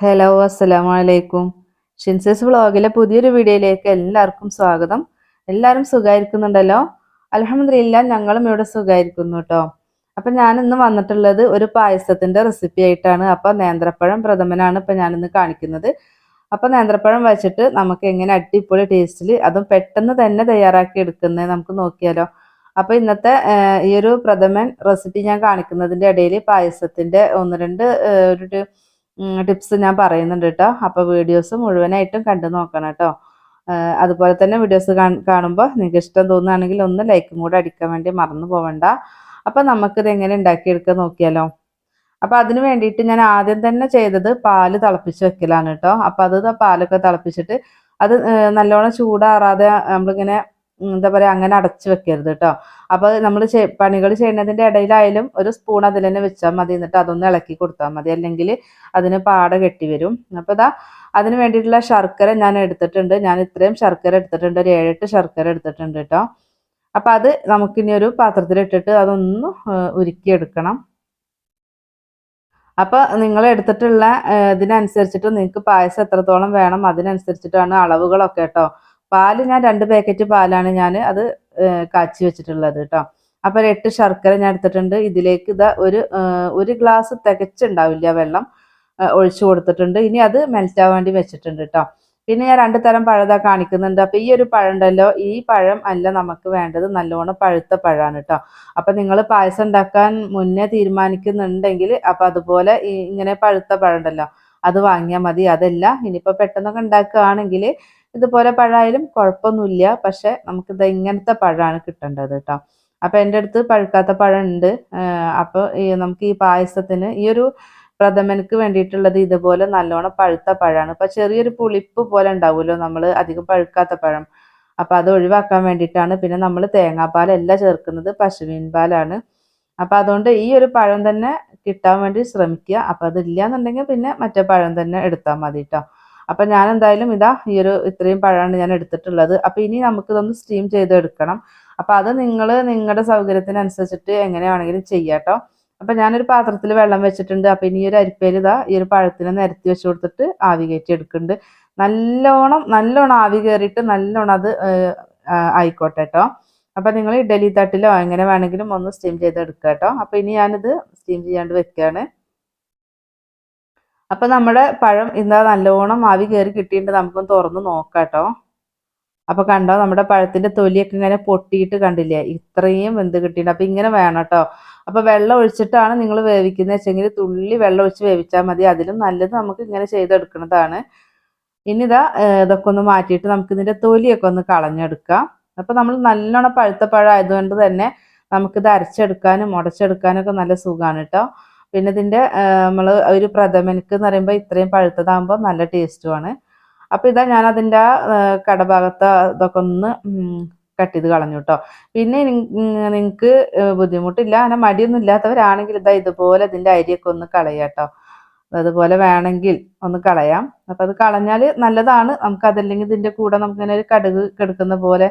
Hello അസ്സലാമു അലൈക്കും ഷിൻസസ് വ്ളോഗിലെ പുതിയൊരു വീഡിയോയിലേക്ക് എല്ലാവർക്കും സ്വാഗതം. എല്ലാവരും സുഖമായിരിക്കുന്നുണ്ടല്ലോ? അലഹമില്ല ഞങ്ങളും ഇവിടെ സുഖമായിരിക്കുന്നു കേട്ടോ അപ്പം ഞാൻ ഇന്ന് വന്നിട്ടുള്ളത് ഒരു പായസത്തിന്റെ റെസിപ്പി ആയിട്ടാണ്. അപ്പം നേന്ത്രപ്പഴം പ്രഥമനാണ് ഇപ്പം ഞാനിന്ന് കാണിക്കുന്നത്. അപ്പം നേന്ത്രപ്പഴം വെച്ചിട്ട് നമുക്ക് എങ്ങനെ അടിപൊളി ടേസ്റ്റിൽ അതും പെട്ടെന്ന് തന്നെ തയ്യാറാക്കി എടുക്കുന്നത് നമുക്ക് നോക്കിയാലോ? അപ്പോൾ ഇന്നത്തെ ഈ ഒരു പ്രഥമൻ റെസിപ്പി ഞാൻ കാണിക്കുന്നതിന്റെ ഇടയിൽ പായസത്തിന്റെ ഒന്ന് രണ്ട് ഒരു ടിപ്സ് ഞാൻ പറയുന്നുണ്ട് കേട്ടോ. അപ്പോൾ വീഡിയോസ് മുഴുവനായിട്ടും കണ്ടു നോക്കണം കേട്ടോ. അതുപോലെ തന്നെ വീഡിയോസ് കാണുമ്പോൾ നിങ്ങൾക്ക് ഇഷ്ടം തോന്നുകയാണെങ്കിൽ ഒന്ന് ലൈക്കും കൂടെ അടിക്കാൻ വേണ്ടി മറന്നു പോവണ്ട. അപ്പോൾ നമുക്കിത് എങ്ങനെ ഉണ്ടാക്കിയെടുക്കാൻ നോക്കിയാലോ? അപ്പോൾ അതിന് വേണ്ടിയിട്ട് ഞാൻ ആദ്യം തന്നെ ചെയ്തത് പാൽ തിളപ്പിച്ച് വെക്കലാണ് കേട്ടോ. അപ്പോൾ അത് പാലൊക്കെ തിളപ്പിച്ചിട്ട് അത് നല്ലോണം ചൂടാറാതെ നമ്മളിങ്ങനെ എന്താ പറയുക അങ്ങനെ അടച്ചു വെക്കരുത് കേട്ടോ അപ്പോൾ നമ്മൾ പണികൾ ചെയ്യുന്നതിന്റെ ഇടയിലായാലും ഒരു സ്പൂൺ അതിൽ തന്നെ വെച്ചാൽ മതി. എന്നിട്ട് അതൊന്ന് ഇളക്കി കൊടുത്താൽ മതി. അല്ലെങ്കിൽ അതിന് പാട കെട്ടി വരും. അപ്പോൾ ഇതാ അതിന് വേണ്ടിയിട്ടുള്ള ശർക്കര ഞാൻ എടുത്തിട്ടുണ്ട്. ഞാൻ ഇത്രയും ശർക്കര എടുത്തിട്ടുണ്ട്. ഒരു ഏഴെട്ട് ശർക്കര എടുത്തിട്ടുണ്ട് കേട്ടോ അപ്പോൾ അത് നമുക്കിനി ഒരു പാത്രത്തിലിട്ടിട്ട് അതൊന്ന് ഉരുക്കിയെടുക്കണം. അപ്പോൾ നിങ്ങൾ എടുത്തിട്ടുള്ള ഇതിനനുസരിച്ചിട്ട് നിങ്ങൾക്ക് പായസം എത്രത്തോളം വേണം അതിനനുസരിച്ചിട്ടാണ് അളവുകളൊക്കെ കേട്ടോ പാൽ ഞാൻ രണ്ട് പാക്കറ്റ് പാലാണ് ഞാൻ അത് കാച്ചി വെച്ചിട്ടുള്ളത് കേട്ടോ അപ്പോൾ എട്ട് ശർക്കര ഞാൻ എടുത്തിട്ടുണ്ട്. ഇതിലേക്ക് ഇതാ ഒരു ഒരു ഗ്ലാസ് തികച്ചുണ്ടാവില്ല വെള്ളം ഒഴിച്ചു കൊടുത്തിട്ടുണ്ട്. ഇനി അത് മെൽറ്റ് ആവാൻ വേണ്ടി വെച്ചിട്ടുണ്ട് കേട്ടോ പിന്നെ ഞാൻ രണ്ട് തരം പഴതാ കാണിക്കുന്നുണ്ട്. അപ്പൊ ഈ ഒരു പഴം ഉണ്ടല്ലോ ഈ പഴം അല്ല നമുക്ക് വേണ്ടത് നല്ലോണം പഴുത്ത പഴമാണ് കേട്ടോ അപ്പൊ നിങ്ങൾ പായസം ഉണ്ടാക്കാൻ മുന്നേ തീരുമാനിക്കുന്നുണ്ടെങ്കിൽ അപ്പൊ അതുപോലെ ഇങ്ങനെ പഴുത്ത പഴം ഉണ്ടല്ലോ അത് വാങ്ങിയാൽ മതി. അതല്ല ഇനിയിപ്പോ പെട്ടെന്നൊക്കെ ഉണ്ടാക്കുകയാണെങ്കിൽ ഇതുപോലെ പഴമായാലും കുഴപ്പമൊന്നുമില്ല. പക്ഷെ നമുക്ക് ഇത് ഇങ്ങനത്തെ പഴമാണ് കിട്ടേണ്ടത് കേട്ടോ. അപ്പൊ എന്റെ അടുത്ത് പഴുക്കാത്ത പഴം ഉണ്ട് അപ്പോൾ നമുക്ക് ഈ പായസത്തിന് ഈ ഒരു പ്രഥമനക്ക് വേണ്ടിയിട്ടുള്ളത് ഇതുപോലെ നല്ലോണം പഴുത്ത പഴമാണ്. അപ്പൊ ചെറിയൊരു പുളിപ്പ് പോലെ ഉണ്ടാവുമല്ലോ നമ്മൾ അധികം പഴുക്കാത്ത പഴം. അപ്പൊ അത് ഒഴിവാക്കാൻ വേണ്ടിയിട്ടാണ് പിന്നെ നമ്മൾ തേങ്ങാപ്പാലല്ല ചേർക്കുന്നത് പശുവിൻ പാലാണ്. അപ്പൊ അതുകൊണ്ട് ഈ ഒരു പഴം തന്നെ കിട്ടാൻ വേണ്ടി ശ്രമിക്കുക. അപ്പൊ അതില്ല എന്നുണ്ടെങ്കിൽ പിന്നെ മറ്റേ പഴം തന്നെ എടുത്താൽ മതി കേട്ടോ. അപ്പൊ ഞാൻ എന്തായാലും ഇതാ ഈ ഒരു ഇത്രയും പഴമാണ് ഞാൻ എടുത്തിട്ടുള്ളത്. അപ്പൊ ഇനി നമുക്ക് നമുക്കിതൊന്ന് സ്റ്റീം ചെയ്തെടുക്കണം. അപ്പൊ അത് നിങ്ങൾ നിങ്ങളുടെ സൗകര്യത്തിനനുസരിച്ചിട്ട് എങ്ങനെയാണെങ്കിലും ചെയ്യാട്ടോ. അപ്പൊ ഞാനൊരു പാത്രത്തിൽ വെള്ളം വെച്ചിട്ടുണ്ട്. അപ്പൊ ഇനി ഒരു അരിപ്പേര് ഇതാ ഈ ഒരു പഴത്തിനെ നിരത്തി വെച്ച് കൊടുത്തിട്ട് ആവി കയറ്റി എടുക്കുന്നുണ്ട്. നല്ലോണം നല്ലോണം ആവി കയറിയിട്ട് നല്ലോണം അത് ആയിക്കോട്ടെ കേട്ടോ അപ്പൊ നിങ്ങൾ ഇഡലി തട്ടിലോ എങ്ങനെ വേണമെങ്കിലും ഒന്ന് സ്റ്റീം ചെയ്തെടുക്കാം കേട്ടോ അപ്പൊ ഇനി ഞാനിത് സ്റ്റീം ചെയ്യാണ്ട് വെക്കുകയാണ് അപ്പൊ നമ്മുടെ പഴം ഇന്നാ നല്ലോണം ആവി കയറി കിട്ടിയിട്ട് നമുക്കൊന്ന് തുറന്ന് നോക്കാം കേട്ടോ. അപ്പൊ കണ്ടോ നമ്മുടെ പഴത്തിന്റെ തൊലിയൊക്കെ ഇങ്ങനെ പൊട്ടിയിട്ട് കണ്ടില്ലേ? ഇത്രയും വെന്ത് കിട്ടിയിട്ടുണ്ട്. അപ്പൊ ഇങ്ങനെ വേണം കേട്ടോ. അപ്പൊ വെള്ളം ഒഴിച്ചിട്ടാണ് നിങ്ങൾ വേവിക്കുന്നത് വെച്ചെങ്കിൽ തുള്ളി വെള്ളം ഒഴിച്ച് വേവിച്ചാൽ മതി. അതിലും നല്ലത് നമുക്ക് ഇങ്ങനെ ചെയ്തെടുക്കുന്നതാണ്. ഇനി ഇതാ ഇതൊക്കെ ഒന്ന് മാറ്റിയിട്ട് നമുക്ക് ഇതിന്റെ തൊലിയൊക്കെ ഒന്ന് കളഞ്ഞെടുക്കാം. അപ്പൊ നമ്മൾ നല്ലോണം പഴുത്ത പഴം ആയതുകൊണ്ട് തന്നെ നമുക്കിത് അരച്ചെടുക്കാനും ഉടച്ചെടുക്കാനും ഒക്കെ നല്ല സുഖമാണ് കേട്ടോ. പിന്നെ ഇതിന്റെ നമ്മൾ ഒരു പ്രഥമനക്ക് എന്ന് പറയുമ്പോൾ ഇത്രയും പഴുത്തതാകുമ്പോൾ നല്ല ടേസ്റ്റുമാണ് അപ്പോൾ ഇതാ ഞാൻ ഏഹ് കടഭാഗത്ത് ഇതൊക്കെ ഒന്ന് കട്ട് ചെയ്ത് കളഞ്ഞു കേട്ടോ പിന്നെ നിങ്ങൾക്ക് ബുദ്ധിമുട്ടില്ല അങ്ങനെ മടിയൊന്നും ഇല്ലാത്തവരാണെങ്കിൽ ഇതാ ഇതുപോലെ ഇതിന്റെ അരിയൊക്കെ ഒന്ന് കളയാം കേട്ടോ അതുപോലെ വേണമെങ്കിൽ ഒന്ന് കളയാം. അപ്പം അത് കളഞ്ഞാൽ നല്ലതാണ്. നമുക്ക് അതല്ലെങ്കിൽ ഇതിന്റെ കൂടെ നമുക്ക് ഇങ്ങനെ ഒരു കടുക് കെടുക്കുന്ന പോലെ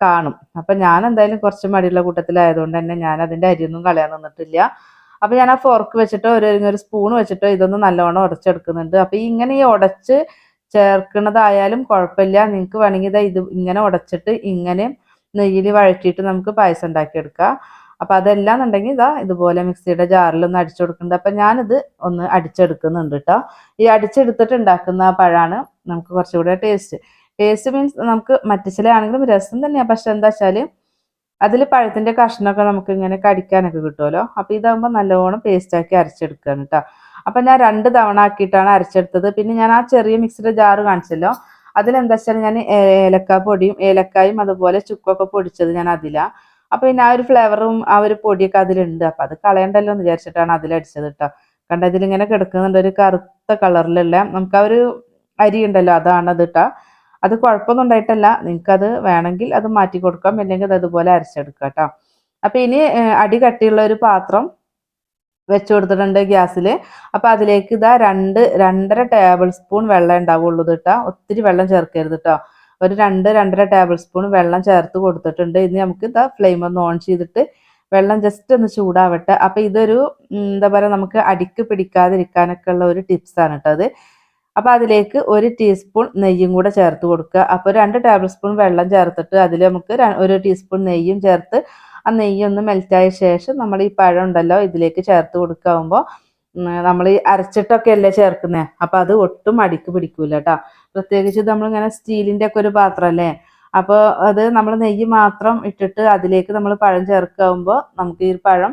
കാണും. അപ്പം ഞാൻ എന്തായാലും കുറച്ച് മടിയുള്ള കൂട്ടത്തിലായതുകൊണ്ട് തന്നെ ഞാൻ അതിന്റെ അരിയൊന്നും കളയാൻ നിന്നിട്ടില്ല. അപ്പൊ ഞാൻ ആ ഫോർക്ക് വെച്ചിട്ടോ ഒരു ഒരു സ്പൂൺ വെച്ചിട്ടോ ഇതൊന്ന് നല്ലോണം ഉടച്ചെടുക്കുന്നുണ്ട്. അപ്പൊ ഇങ്ങനെ ഈ ഉടച്ച് ചേർക്കുന്നതായാലും കുഴപ്പമില്ല. നിങ്ങൾക്ക് വേണമെങ്കിൽ ഇതാ ഇങ്ങനെ ഉടച്ചിട്ട് ഇങ്ങനെ നെയ്യിൽ വഴറ്റിയിട്ട് നമുക്ക് പായസം ഉണ്ടാക്കിയെടുക്കാം. അതെല്ലാം എന്നുണ്ടെങ്കിൽ ഇതാ ഇതുപോലെ മിക്സിയുടെ ജാറിൽ ഒന്ന് അടിച്ചു കൊടുക്കുന്നുണ്ട്. അപ്പൊ ഞാനിത് ഒന്ന് അടിച്ചെടുക്കുന്നുണ്ട് കേട്ടോ ഈ അടിച്ചെടുത്തിട്ട് ഉണ്ടാക്കുന്ന പഴമാണ് നമുക്ക് കുറച്ചുകൂടെ ടേസ്റ്റ് ടേസ്റ്റ് മീൻസ് നമുക്ക് മറ്റു ചില ആണെങ്കിലും രസം തന്നെയാണ് പക്ഷെ എന്താ വെച്ചാൽ അതിൽ പഴത്തിന്റെ കഷ്ണമൊക്കെ നമുക്ക് ഇങ്ങനെ കടിക്കാനൊക്കെ കിട്ടുമല്ലോ. അപ്പോൾ ഇതാകുമ്പോൾ നല്ലവണ്ണം പേസ്റ്റാക്കി അരച്ചെടുക്കുകയാണ് കേട്ടോ അപ്പം ഞാൻ രണ്ട് തവണ ആക്കിയിട്ടാണ് അരച്ചെടുത്തത്. പിന്നെ ഞാൻ ആ ചെറിയ മിക്സിയുടെ ജാറ് കാണിച്ചല്ലോ. അതിലെന്താ വെച്ചാൽ ഞാൻ ഏലക്ക പൊടിയും ഏലക്കായും അതുപോലെ ചുക്കൊക്കെ പൊടിച്ചത് ഞാൻ അതിലാണ് അപ്പോൾ പിന്നെ ആ ഒരു ഫ്ലേവറും ആ ഒരു പൊടിയൊക്കെ അതിലുണ്ട്. അപ്പോൾ അത് കളയണ്ടല്ലോ എന്ന് വിചാരിച്ചിട്ടാണ് അതിലടിച്ചത് കേട്ടോ കണ്ട ഇതിലിങ്ങനെ കിടക്കുന്നുണ്ട്. ഒരു കറുത്ത കളറിലുള്ള നമുക്ക് ആ ഒരു അരി ഉണ്ടല്ലോ അതാണ് അത് കേട്ടോ അത് കുഴപ്പമൊന്നും ഉണ്ടായിട്ടല്ല. നിങ്ങൾക്കത് വേണമെങ്കിൽ അത് മാറ്റി കൊടുക്കാം. അല്ലെങ്കിൽ അത് അതുപോലെ അരച്ചെടുക്കാം കേട്ടോ. അപ്പൊ ഇനി അടി കട്ടിയുള്ള ഒരു പാത്രം വെച്ച് കൊടുത്തിട്ടുണ്ട് ഗ്യാസിൽ അപ്പൊ അതിലേക്ക് ഇതാ രണ്ട് രണ്ടര ടേബിൾ സ്പൂൺ വെള്ളം ഉണ്ടാവുള്ളൂ കേട്ടോ. ഒത്തിരി വെള്ളം ചേർക്കരുത് കേട്ടോ. ഒരു രണ്ട് രണ്ടര ടേബിൾ സ്പൂൺ വെള്ളം ചേർത്ത് കൊടുത്തിട്ടുണ്ട്. ഇനി നമുക്ക് ഇതാ ഫ്ലെയിം ഒന്ന് ഓൺ ചെയ്തിട്ട് വെള്ളം ജസ്റ്റ് ഒന്ന് ചൂടാവട്ടെ. അപ്പൊ ഇതൊരു എന്താ പറയാ നമുക്ക് അടിക്ക് പിടിക്കാതിരിക്കാനൊക്കെ ഉള്ള ഒരു ടിപ്സ് ആണ് കേട്ടോ അത് അപ്പോൾ അതിലേക്ക് ഒരു ടീസ്പൂൺ നെയ്യും കൂടെ ചേർത്ത് കൊടുക്കുക. അപ്പോൾ രണ്ട് ടേബിൾ സ്പൂൺ വെള്ളം ചേർത്തിട്ട് അതിൽ നമുക്ക് ഒരു ടീസ്പൂൺ നെയ്യും ചേർത്ത് ആ നെയ്യൊന്ന് മെൽറ്റായ ശേഷം നമ്മൾ ഈ പഴം ഉണ്ടല്ലോ ഇതിലേക്ക് ചേർത്ത് കൊടുക്കാവുമ്പോൾ നമ്മൾ ഈ അരച്ചിട്ടൊക്കെ അല്ലേ ചേർക്കുന്നത് അപ്പം അത് ഒട്ടും അടിക്ക് പിടിക്കൂല കേട്ടോ പ്രത്യേകിച്ച് നമ്മളിങ്ങനെ സ്റ്റീലിന്റെ ഒക്കെ ഒരു പാത്രം അല്ലേ അപ്പോൾ അത് നമ്മൾ നെയ്യ് മാത്രം ഇട്ടിട്ട് അതിലേക്ക് നമ്മൾ പഴം ചേർക്കാവുമ്പോൾ നമുക്ക് ഈ പഴം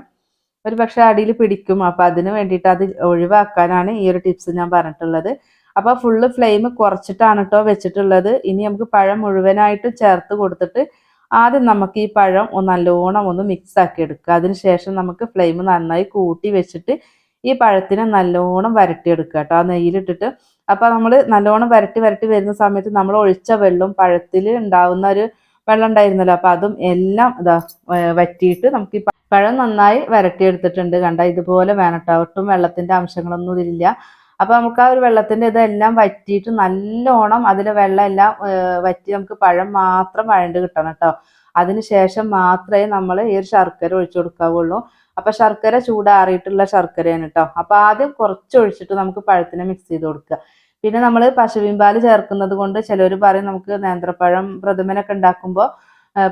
ഒരു പക്ഷേ അടിയിൽ പിടിക്കും. അപ്പം അതിന് വേണ്ടിയിട്ട് അത് ഒഴിവാക്കാനാണ് ഈ ഒരു ടിപ്സ് ഞാൻ പറഞ്ഞിട്ടുള്ളത്. അപ്പോൾ ഫുള്ള് ഫ്ലെയിം കുറച്ചിട്ടാണ് കേട്ടോ വെച്ചിട്ടുള്ളത്. ഇനി നമുക്ക് പഴം മുഴുവനായിട്ട് ചേർത്ത് കൊടുത്തിട്ട് ആദ്യം നമുക്ക് ഈ പഴം ഒന്ന് നല്ലോണം ഒന്ന് മിക്സ് ആക്കി എടുക്കുക. അതിനുശേഷം നമുക്ക് ഫ്ലെയിം നന്നായി കൂട്ടി വെച്ചിട്ട് ഈ പഴത്തിനെ നല്ലോണം വരട്ടിയെടുക്കുക കേട്ടോ ആ നെയ്യിലിട്ടിട്ട്. അപ്പോൾ നമ്മൾ നല്ലോണം വരട്ടി വരട്ടി വരുന്ന സമയത്ത് നമ്മൾ ഒഴിച്ച വെള്ളം പഴത്തിൽ ഉണ്ടാവുന്ന ഒരു വെള്ളം ഉണ്ടായിരുന്നല്ലോ. അപ്പോൾ അതും എല്ലാം ഇതാ വറ്റിയിട്ട് നമുക്ക് ഈ പഴം നന്നായി വരട്ടിയെടുത്തിട്ടുണ്ട്. കണ്ട ഇതുപോലെ വേണം കേട്ടോ ഒട്ടും വെള്ളത്തിന്റെ അംശങ്ങളൊന്നും ഇതിലില്ല. അപ്പോൾ നമുക്ക് ആ ഒരു വെള്ളത്തിന്റെ ഇതെല്ലാം വറ്റിയിട്ട് നല്ലോണം അതിലെ വെള്ളം എല്ലാം വറ്റി നമുക്ക് പഴം മാത്രം വഴണ്ട് കിട്ടണം കേട്ടോ. അതിന് ശേഷം മാത്രമേ നമ്മൾ ഈ ഒരു ശർക്കര ഒഴിച്ചു കൊടുക്കാവുള്ളൂ. അപ്പൊ ശർക്കര ചൂടാറിയിട്ടുള്ള ശർക്കരയാണ് കേട്ടോ. അപ്പൊ ആദ്യം കുറച്ച് ഒഴിച്ചിട്ട് നമുക്ക് പഴത്തിനെ മിക്സ് ചെയ്ത് കൊടുക്കുക. പിന്നെ നമ്മൾ പശുവിൻപാൽ ചേർക്കുന്നത് കൊണ്ട് ചിലർ പറയും നമുക്ക് നേന്ത്രപ്പഴം പ്രഥമനൊക്കെ ഉണ്ടാക്കുമ്പോൾ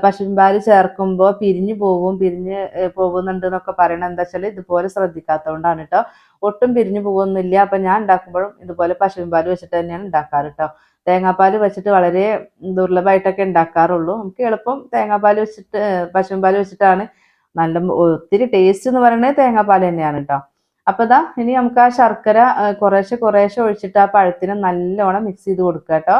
പശുവിൻപാൽ ചേർക്കുമ്പോൾ പിരിഞ്ഞു പോവും പിരിഞ്ഞ് പോകുന്നുണ്ട് എന്നൊക്കെ പറയണത് എന്താ വെച്ചാൽ ഇതുപോലെ ശ്രദ്ധിക്കാത്തതുകൊണ്ടാണ് കേട്ടോ. ഒട്ടും പിരിഞ്ഞു പോകുന്നില്ല. അപ്പൊ ഞാൻ ഉണ്ടാക്കുമ്പോഴും ഇതുപോലെ പശുവിൻ പാൽ വെച്ചിട്ട് തന്നെയാണ് ഉണ്ടാക്കാറ് കേട്ടോ തേങ്ങാപ്പാൽ വെച്ചിട്ട് വളരെ ദുർലഭമായിട്ടൊക്കെ ഉണ്ടാക്കാറുള്ളൂ. നമുക്ക് എളുപ്പം തേങ്ങാപ്പാൽ വെച്ചിട്ട് പശുവിൻ പാൽ വെച്ചിട്ടാണ്. നല്ല ഒത്തിരി ടേസ്റ്റ് എന്ന് പറയുന്നത് തേങ്ങാപ്പാൽ തന്നെയാണ് കേട്ടോ അപ്പൊ ഇതാ ഇനി നമുക്ക് ആ ശർക്കര കുറേശ്ശെ കുറേശ്ശെ ഒഴിച്ചിട്ട് ആ പഴത്തിന് നല്ലോണം മിക്സ് ചെയ്ത് കൊടുക്കുക കേട്ടോ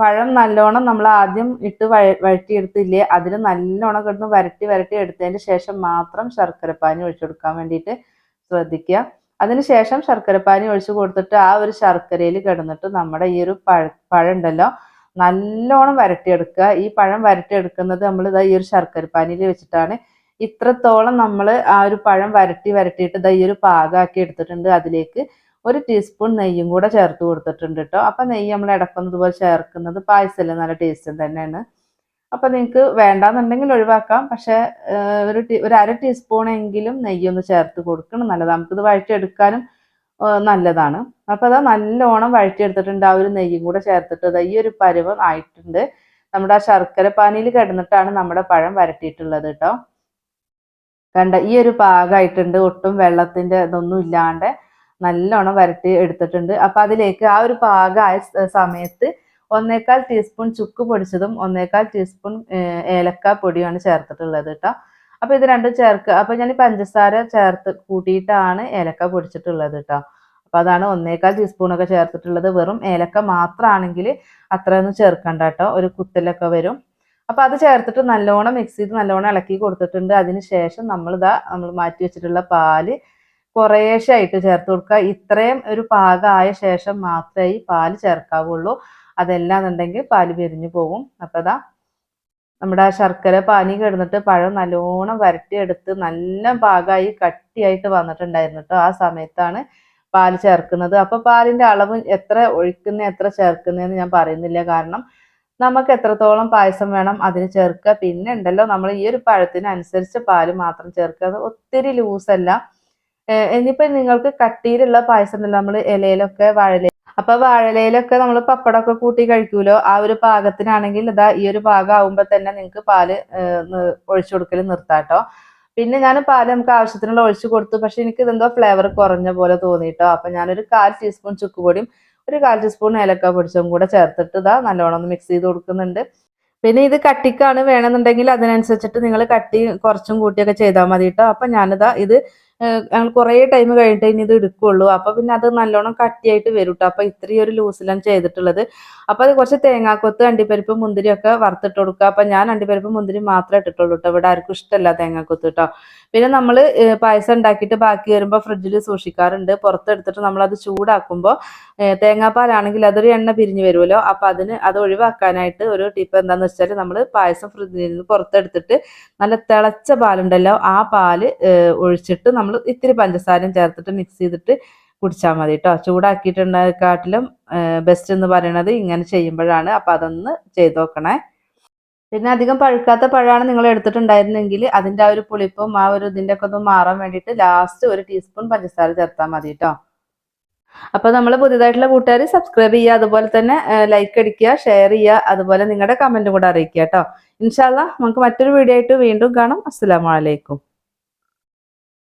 പഴം നല്ലോണം നമ്മൾ ആദ്യം ഇട്ട് വഴ വഴറ്റിയെടുത്തില്ലേ അതിൽ നല്ലോണം കിടന്ന് വരട്ടി വരട്ടി എടുത്തതിന് ശേഷം മാത്രം ശർക്കരപ്പാനി ഒഴിച്ചു കൊടുക്കാൻ വേണ്ടിയിട്ട് ശ്രദ്ധിക്കുക. അതിനുശേഷം ശർക്കരപ്പാനി ഒഴിച്ചു കൊടുത്തിട്ട് ആ ഒരു ശർക്കരയിൽ കിടന്നിട്ട് നമ്മുടെ ഈ ഒരു പഴ പഴം ഉണ്ടല്ലോ നല്ലോണം വരട്ടിയെടുക്കുക. ഈ പഴം വരട്ടിയെടുക്കുന്നത് നമ്മൾ ഇതാ ഈ ഒരു ശർക്കരപ്പാനിയിൽ വെച്ചിട്ടാണ്. ഇത്രത്തോളം നമ്മൾ ആ ഒരു പഴം വരട്ടി വരട്ടിയിട്ട് ഇതാ ഈ ഒരു പാകമാക്കി എടുത്തിട്ടുണ്ട്. അതിലേക്ക് ഒരു ടീസ്പൂൺ നെയ്യും കൂടെ ചേർത്ത് കൊടുത്തിട്ടുണ്ട് കേട്ടോ അപ്പം നെയ്യ് നമ്മൾ ഇടക്കുന്നത് പോലെ ചേർക്കുന്നത് പായസമല്ലേ? നല്ല ടേസ്റ്റ് തന്നെയാണ്. അപ്പം നിങ്ങൾക്ക് വേണ്ടാന്നുണ്ടെങ്കിൽ ഒഴിവാക്കാം. പക്ഷേ ഒരു ടീ ഒരു അര എങ്കിലും നെയ്യൊന്ന് ചേർത്ത് കൊടുക്കണം. നല്ലതാണ് നമുക്കിത് വഴറ്റിയെടുക്കാനും നല്ലതാണ്. അപ്പോൾ അതാ നല്ലോണം വഴറ്റിയെടുത്തിട്ടുണ്ട്. ആ ഒരു നെയ്യും കൂടെ ചേർത്തിട്ട് ഈ ഒരു പരുവം ആയിട്ടുണ്ട്. നമ്മുടെ ആ ശർക്കര പാനിയിൽ കിടന്നിട്ടാണ് നമ്മുടെ പഴം വരട്ടിയിട്ടുള്ളത് കേട്ടോ കണ്ട ഈ ഒരു പാകമായിട്ടുണ്ട് ഒട്ടും വെള്ളത്തിന്റെ ഇതൊന്നും ഇല്ലാണ്ട് നല്ലോണം വരട്ടി എടുത്തിട്ടുണ്ട്. അപ്പൊ അതിലേക്ക് ആ ഒരു പാകമായ സമയത്ത് ഒന്നേകാൽ ടീസ്പൂൺ ചുക്ക് പൊടിച്ചതും ഒന്നേക്കാൽ ടീസ്പൂൺ ഏലക്ക പൊടിയുമാണ് ചേർത്തിട്ടുള്ളത് കേട്ടോ അപ്പൊ ഇത് രണ്ടും ചേർക്കുക അപ്പൊ ഞാൻ പഞ്ചസാര ചേർത്ത് കൂട്ടിയിട്ടാണ് ഏലക്ക പൊടിച്ചിട്ടുള്ളത് കേട്ടോ അപ്പൊ അതാണ് ഒന്നേക്കാൽ ടീസ്പൂൺ ഒക്കെ ചേർത്തിട്ടുള്ളത്. വെറും ഏലക്ക മാത്രമാണെങ്കിൽ അത്രയൊന്നും ചേർക്കണ്ട കേട്ടോ ഒരു കുത്തലൊക്കെ വരും. അപ്പൊ അത് ചേർത്തിട്ട് നല്ലോണം മിക്സ് ചെയ്ത് നല്ലോണം ഇളക്കി കൊടുത്തിട്ടുണ്ട്. അതിന് ശേഷം നമ്മൾ ഇതാ നമ്മൾ മാറ്റി വെച്ചിട്ടുള്ള പാൽ കുറേശ്ശെ ആയിട്ട് ചേർത്ത് കൊടുക്കുക ഇത്രയും ഒരു പാകമായ ശേഷം മാത്രമേ ഈ പാൽ ചേർക്കാവുള്ളൂ. അതല്ലാന്നുണ്ടെങ്കിൽ പാൽ പിരിഞ്ഞു പോകും. അപ്പൊ അതാ നമ്മുടെ ശർക്കര പാനി കിടന്നിട്ട് പഴം നല്ലോണം വരട്ടിയെടുത്ത് നല്ല പാകമായി കട്ടിയായിട്ട് വന്നിട്ടുണ്ടായിരുന്നു കേട്ടോ ആ സമയത്താണ് പാൽ ചേർക്കുന്നത്. അപ്പൊ പാലിന്റെ അളവ് എത്ര ഒഴിക്കുന്ന എത്ര ചേർക്കുന്നതെന്ന് ഞാൻ പറയുന്നില്ല. കാരണം നമുക്ക് എത്രത്തോളം പായസം വേണം അതിന് ചേർക്കുക പിന്നെ ഉണ്ടല്ലോ നമ്മൾ ഈ ഒരു പഴത്തിനനുസരിച്ച് പാൽ മാത്രം ചേർക്കുക. അത് ഒത്തിരി ലൂസല്ല. ഇനിയിപ്പോ നിങ്ങൾക്ക് കട്ടിയിലുള്ള പായസം ഉണ്ടല്ലോ നമ്മൾ ഇലയിലൊക്കെ വാഴല അപ്പൊ വാഴലയിലൊക്കെ നമ്മൾ പപ്പടമൊക്കെ കൂട്ടി കഴിക്കൂലോ? ആ ഒരു പാകത്തിനാണെങ്കിൽ ഇതാ ഈ ഒരു പാകം ആവുമ്പോ തന്നെ നിങ്ങൾക്ക് പാൽ ഒഴിച്ചു കൊടുക്കൽ നിർത്താട്ടോ പിന്നെ ഞാൻ പാൽ നമുക്ക് ആവശ്യത്തിനുള്ള ഒഴിച്ചു കൊടുത്തു. പക്ഷെ എനിക്ക് ഇതെന്തോ ഫ്ലേവർ കുറഞ്ഞ പോലെ തോന്നിട്ടോ അപ്പൊ ഞാനൊരു കാൽ ടീസ്പൂൺ ചുക്കുപൊടിയും ഒരു കാൽ ടീസ്പൂൺ ഏലക്ക പൊടിച്ചും കൂടെ ചേർത്തിട്ട് ഇതാ നല്ലോണം ഒന്ന് മിക്സ് ചെയ്ത് കൊടുക്കുന്നുണ്ട്. പിന്നെ ഇത് കട്ടിക്കാണ് വേണമെന്നുണ്ടെങ്കിൽ അതിനനുസരിച്ചിട്ട് നിങ്ങൾ കട്ടി കുറച്ചും കൂട്ടിയൊക്കെ ചെയ്താൽ മതി കേട്ടോ അപ്പൊ ഞാനിതാ ഇത് കുറേ ടൈം കഴിഞ്ഞിട്ട് ഇനി ഇത് എടുക്കുള്ളൂ. അപ്പൊ പിന്നെ അത് നല്ലോണം കട്ടിയായിട്ട് വരും കേട്ടോ അപ്പൊ ഇത്രയും ഒരു ലൂസിലാണ് ചെയ്തിട്ടുള്ളത്. അപ്പൊ അത് കുറച്ച് തേങ്ങാക്കൊത്ത് അണ്ടിപ്പരിപ്പ് മുന്തിരിയൊക്കെ വറുത്തിട്ട് കൊടുക്കുക. അപ്പൊ ഞാൻ അണ്ടിപ്പരിപ്പ് മുന്തിരി മാത്രമേ ഇട്ടിട്ടുള്ളൂ കേട്ടോ ഇവിടെ ആർക്കും ഇഷ്ടമല്ല തേങ്ങാക്കൊത്ത് കേട്ടോ പിന്നെ നമ്മൾ പായസം ഉണ്ടാക്കിയിട്ട് ബാക്കി വരുമ്പോൾ ഫ്രിഡ്ജിൽ സൂക്ഷിക്കാറുണ്ട്. പുറത്തെടുത്തിട്ട് നമ്മൾ അത് ചൂടാക്കുമ്പോൾ തേങ്ങാപ്പാലാണെങ്കിൽ അതൊരു എണ്ണ പിരിഞ്ഞു വരുമല്ലോ അപ്പോൾ അതിന് അത് ഒഴിവാക്കാനായിട്ട് ഒരു ടിപ്പ് എന്താണെന്ന് വെച്ചാൽ നമ്മൾ പായസം ഫ്രിഡ്ജിൽ നിന്ന് പുറത്തെടുത്തിട്ട് നല്ല തിളച്ച പാലുണ്ടല്ലോ ആ പാൽ ഒഴിച്ചിട്ട് നമ്മൾ ഇത്തിരി പഞ്ചസാരയും ചേർത്തിട്ട് മിക്സ് ചെയ്തിട്ട് കുടിച്ചാൽ മതി കേട്ടോ ചൂടാക്കിയിട്ടുണ്ടാക്കാട്ടിലും ബെസ്റ്റ് എന്ന് പറയുന്നത് ഇങ്ങനെ ചെയ്യുമ്പോഴാണ്. അപ്പം അതൊന്ന് ചെയ്ത് നോക്കണേ. പിന്നെ അധികം പഴുക്കാത്ത പഴമാണ് നിങ്ങൾ എടുത്തിട്ടുണ്ടായിരുന്നെങ്കിൽ അതിന്റെ ആ ഒരു പുളിപ്പും ആ ഒരു ഇതിന്റെ ഒക്കെ ഒന്ന് മാറാൻ വേണ്ടിയിട്ട് ലാസ്റ്റ് ഒരു ടീസ്പൂൺ പഞ്ചസാര ചേർത്താൽ മതി കേട്ടോ അപ്പോൾ നമ്മൾ പുതിയതായിട്ടുള്ള കൂട്ടുകാർ സബ്സ്ക്രൈബ് ചെയ്യുക അതുപോലെ തന്നെ ലൈക്ക് അടിക്കുക ഷെയർ ചെയ്യുക അതുപോലെ നിങ്ങളുടെ കമന്റും കൂടെ അറിയിക്കുക കേട്ടോ ഇൻഷാല്ല നമുക്ക് മറ്റൊരു വീഡിയോ ആയിട്ട് വീണ്ടും കാണാം. അസ്സാം അലൈക്കും.